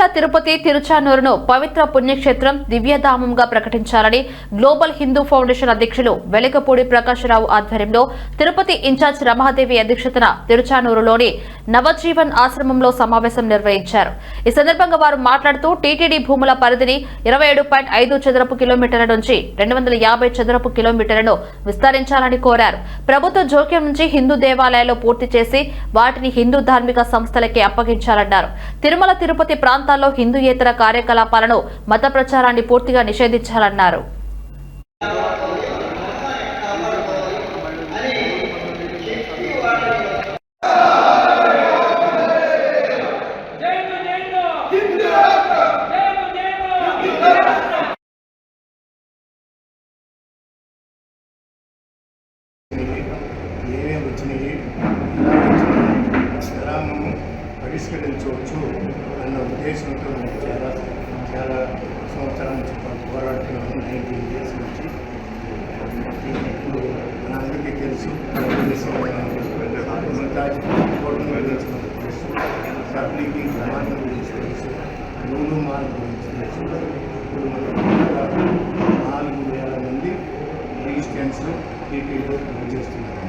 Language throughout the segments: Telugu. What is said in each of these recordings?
తిరుమల తిరుపతి తిరుచానూరును పవిత్ర పుణ్యక్షేత్రం దివ్యధామంగా ప్రకటించాలని గ్లోబల్ హిందూ ఫౌండేషన్ అధ్యక్షులు వెలకపూడి ప్రకాశరావు ఆధ్వర్యంలో తిరుపతి ఇన్ఛార్జ్ రమాదేవి అధ్యక్షతన తిరుచానూరులోని నవజీవన్ ఆశ్రమంలో సమావేశం నిర్వహించారు. ఈ సందర్భంగా వారు మాట్లాడుతూ టీటీడీ భూముల పరిధిని ఇరవై ఏడు పాయింట్ ఐదు చదరపు కిలోమీటర్ల నుంచి రెండు వందల యాభై చదరపు కిలోమీటర్లను విస్తరించాలని కోరారు. ప్రభుత్వ జోక్యం నుంచి హిందూ దేవాలయాలు పూర్తి చేసి వాటిని హిందూ ధార్మిక సంస్థలకే అప్పగించాలన్నారు. తిరుమల తిరుపతి ప్రాంతాల్లో హిందూయేతర కార్యకలాపాలను మత ప్రచారాన్ని పూర్తిగా నిషేధించాలన్నారు. ఏమేమి వచ్చినాయి? ఎలా వచ్చినాయి? ఎలా పరిష్కరించవచ్చు అన్న ఉద్దేశంతో నేను చాలా చాలా సంవత్సరాల నుంచి పోరాడుతున్నాను నైన్టీన్ ఇయర్స్ నుంచి ఇప్పుడు మనందరికీ తెలుసు ముల్తాజ్ కోటం గురించి మనకు తెలుసు తబ్లీకి జమాన్ గురించి తెలుసు నూలు మాల్ గురించి తెలుసు ఇప్పుడు మనకు నాలుగు వేల మంది రెసిస్టెంట్స్ టీటీలో పనిచేస్తున్నారు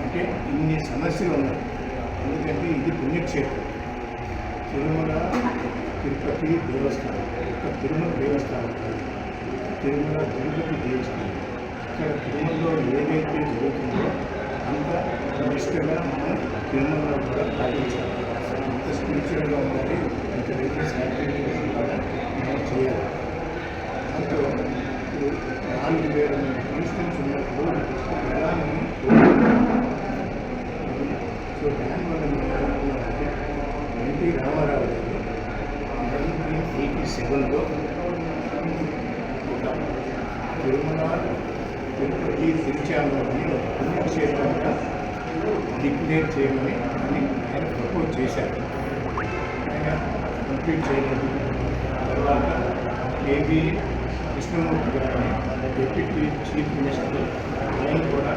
అంటే ఇన్ని సమస్యలు ఉన్నాయి ఎందుకంటే ఇది పుణ్యక్షేత్రం. తిరుమల తిరుపతి దేవస్థానం. ఒక తిరుమల దేవస్థానం తిరుమల తిరుపతి దేవస్థానం. ఇక్కడ తిరుమలలో ఏదైతే జరుగుతుందో అంత నిష్టగా మనం తిరుమలలో కూడా పాటించాలి. అంత స్పిరిచువల్గా ఉండాలి. అంత రిలీజియస్ యాక్టివిటీస్ కూడా మనం చేయాలి. దాంతో నాలుగు వేల మంది క్రిస్టియన్స్ ఉన్నప్పుడు ఎలా మనం so NT Ramarao garu. Nineteen eighty సెవెన్లో ఒక తిరుమల తిరుపతి తిరుచానూరుని ఒక పుణ్యక్షేత్రంగా డిక్లేర్ చేయమని అని ఆయన ప్రపోజ్ చేశారు. ఆయన కంప్లీట్ చేయలేదు. తర్వాత ఏబి కృష్ణమూర్తి గారిని డిప్యూటీ చీఫ్ మినిస్టర్ ఆయన కూడా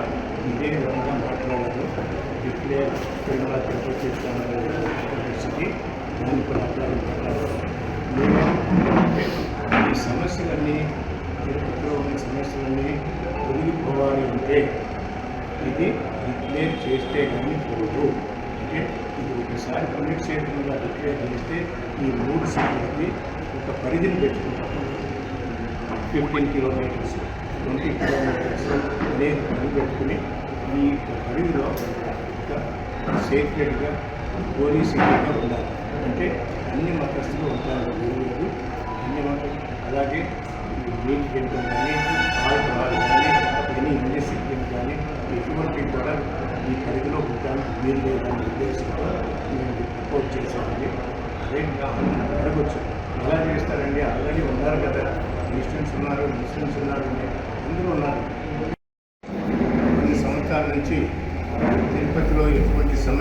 ఇదే విధంగా మాట్లాడారు. డిక్లేర్ తిరుమల తిరుపతి యూనివర్సిటీ దాన్ని కూడా అప్లై ఈ సమస్యలన్నీ తిరుపతిలో ఉన్న సమస్యలన్నీ తొలగిపోవాలి అంటే ఇది డిక్లేర్ చేస్తే కానీ పోదు. అంటే ఇది ఒకసారి పబ్లిక్ పుణ్యక్షేత్రంగా డిక్లేర్ చేస్తే ఈ మూడు సీట్లకి ఒక పరిధిని పెట్టుకుంటాం. ఫిఫ్టీన్ కిలోమీటర్స్ ట్వంటీ కిలోమీటర్స్ అనేది పని పెట్టుకుని ఈ పరిధిలో సేఫ్టీగా సేక్రెడ్గా పోలీసింగ్గా ఉండాలి. అంటే అన్ని మతస్థులు ఉంటారు లేదు అన్ని మత అలాగే నీటి కేంద్రం కానీ ఆల్కహాల్ కానీ ఎనీ ఇండస్ట్రీ కానీ ఎటువంటి కూడా ఈ పరిధిలో ఉండడానికి వీలు లేదనే ఉద్దేశంతో మేము ప్రపోజ్ చేశామండి అదే అడగచ్చు ఎలా చేస్తారండి? ఆల్రెడీ ఉన్నారు కదా. క్రిస్టియన్స్ ఉన్నారు ముస్లిమ్స్ ఉన్నారు.